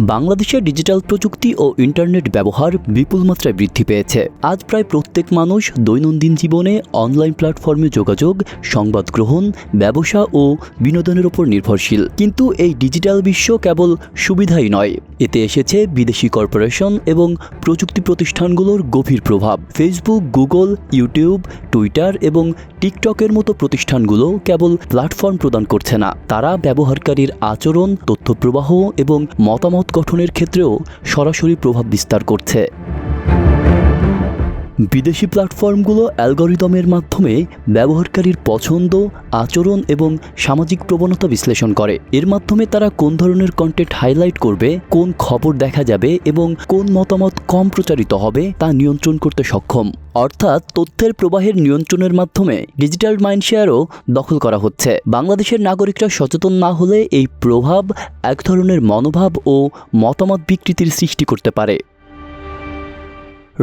বাংলাদেশে ডিজিটাল প্রযুক্তি ও ইন্টারনেট ব্যবহার বিপুল মাত্রায় বৃদ্ধি পেয়েছে। আজ প্রায় প্রত্যেক মানুষ দৈনন্দিন জীবনে অনলাইন প্ল্যাটফর্মে যোগাযোগ, সংবাদ গ্রহণ, ব্যবসা ও বিনোদনের উপর নির্ভরশীল। কিন্তু এই ডিজিটাল বিশ্ব কেবল সুবিধাই নয় এতে এসেছে বিদেশি কর্পোরেশন এবং প্রযুক্তি প্রতিষ্ঠানগুলোর গভীর প্রভাব। ফেসবুক গুগল ইউটিউব টুইটার এবং টিকটকের মতো প্রতিষ্ঠানগুলো কেবল প্ল্যাটফর্ম প্রদান করছে না। তারা ব্যবহারকারীর আচরণ তথ্য প্রবাহ এবং মতামত গঠনের ক্ষেত্রেও সরাসরি প্রভাব বিস্তার করছে। বিদেশি প্ল্যাটফর্মগুলো অ্যালগরিদমের মাধ্যমে ব্যবহারকারীর পছন্দ, আচরণ এবং সামাজিক প্রবণতা বিশ্লেষণ করে। এর মাধ্যমে তারা কোন ধরনের কন্টেন্ট হাইলাইট করবে, কোন খবর দেখা যাবে এবং কোন মতামত কম প্রচারিত হবে তা নিয়ন্ত্রণ করতে সক্ষম। অর্থাৎ তথ্যের প্রবাহের নিয়ন্ত্রণের মাধ্যমে ডিজিটাল মাইন্ডশেয়ারও দখল করা হচ্ছে। বাংলাদেশের নাগরিকরা সচেতন না হলে এই প্রভাব এক ধরনের মনোভাব ও মতামত বিকৃতির সৃষ্টি করতে পারে।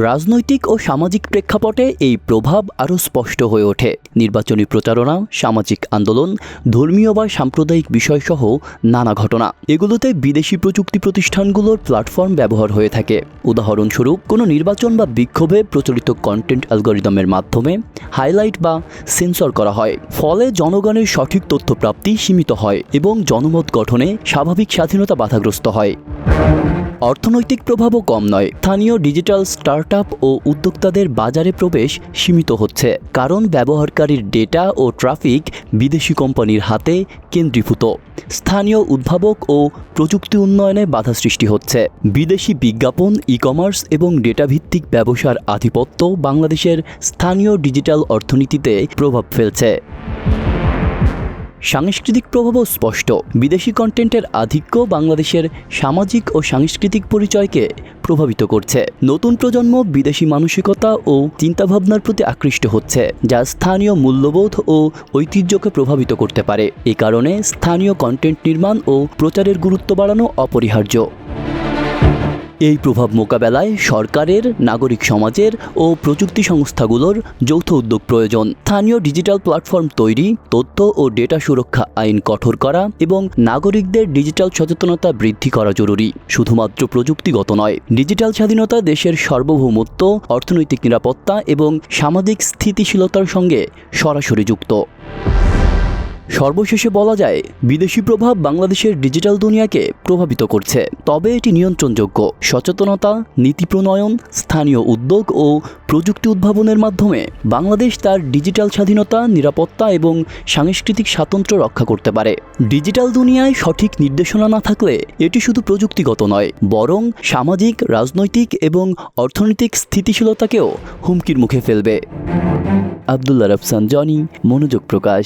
রাজনৈতিক ও সামাজিক প্রেক্ষাপটে এই প্রভাব আরও স্পষ্ট হয়ে ওঠে। নির্বাচনী প্রচারণা, সামাজিক আন্দোলন, ধর্মীয় বা সাম্প্রদায়িক বিষয়সহ নানা ঘটনা। এগুলোতে বিদেশি প্রযুক্তি প্রতিষ্ঠানগুলোর প্ল্যাটফর্ম ব্যবহার হয়ে থাকে। উদাহরণস্বরূপ, কোনো নির্বাচন বা বিক্ষোভে প্রচলিত কন্টেন্ট অ্যালগোরিদমের মাধ্যমে হাইলাইট বা সেন্সর করা হয়। ফলে জনগণের সঠিক তথ্য প্রাপ্তি সীমিত হয় এবং জনমত গঠনে স্বাভাবিক স্বাধীনতা বাধাগ্রস্ত হয়। অর্থনৈতিক প্রভাবও কম নয়। স্থানীয় ডিজিটাল স্টার্টআপ ও উদ্যোক্তাদের বাজারে প্রবেশ সীমিত হচ্ছে। কারণ ব্যবহারকারীর ডেটা ও ট্রাফিক বিদেশি কোম্পানির হাতে কেন্দ্রীভূত। স্থানীয় উদ্ভাবক ও প্রযুক্তি উন্নয়নে বাধা সৃষ্টি হচ্ছে। বিদেশি বিজ্ঞাপন ই কমার্স এবং ডেটাভিত্তিক ব্যবসার আধিপত্য বাংলাদেশের স্থানীয় ডিজিটাল অর্থনীতিতে প্রভাব ফেলছে। সাংস্কৃতিক প্রভাবও স্পষ্ট। বিদেশি কন্টেন্টের আধিক্য বাংলাদেশের সামাজিক ও সাংস্কৃতিক পরিচয়কে প্রভাবিত করছে। নতুন প্রজন্ম বিদেশি মানসিকতা ও চিন্তাভাবনার প্রতি আকৃষ্ট হচ্ছে, যা স্থানীয় মূল্যবোধ ও ঐতিহ্যকে প্রভাবিত করতে পারে। এ কারণে স্থানীয় কন্টেন্ট নির্মাণ ও প্রচারের গুরুত্ব বাড়ানো অপরিহার্য। এই প্রভাব মোকাবেলায় সরকারের, নাগরিক সমাজের ও প্রযুক্তি সংস্থাগুলোর যৌথ উদ্যোগ প্রয়োজন। স্থানীয় ডিজিটাল প্ল্যাটফর্ম তৈরি, তথ্য ও ডেটা সুরক্ষা আইন কঠোর করা এবং নাগরিকদের ডিজিটাল সচেতনতা বৃদ্ধি করা জরুরি। শুধুমাত্র প্রযুক্তিগত নয়, ডিজিটাল স্বাধীনতা দেশের সার্বভৌমত্ব, অর্থনৈতিক নিরাপত্তা এবং সামাজিক স্থিতিশীলতার সঙ্গে সরাসরি যুক্ত। সর্বশেষে বলা যায়, বিদেশি প্রভাব বাংলাদেশের ডিজিটাল দুনিয়াকে প্রভাবিত করছে। তবে এটি নিয়ন্ত্রণযোগ্য। সচেতনতা, নীতি প্রণয়ন, স্থানীয় উদ্যোগ ও প্রযুক্তি উদ্ভাবনের মাধ্যমে বাংলাদেশ তার ডিজিটাল স্বাধীনতা, নিরাপত্তা এবং সাংস্কৃতিক স্বাতন্ত্র্য রক্ষা করতে পারে। ডিজিটাল দুনিয়ায় সঠিক নির্দেশনা না থাকলে এটি শুধু প্রযুক্তিগত নয়, বরং সামাজিক, রাজনৈতিক এবং অর্থনৈতিক স্থিতিশীলতাকেও হুমকির মুখে ফেলবে। আবদুল্লা রফসান, জনি, মনোযোগ প্রকাশ।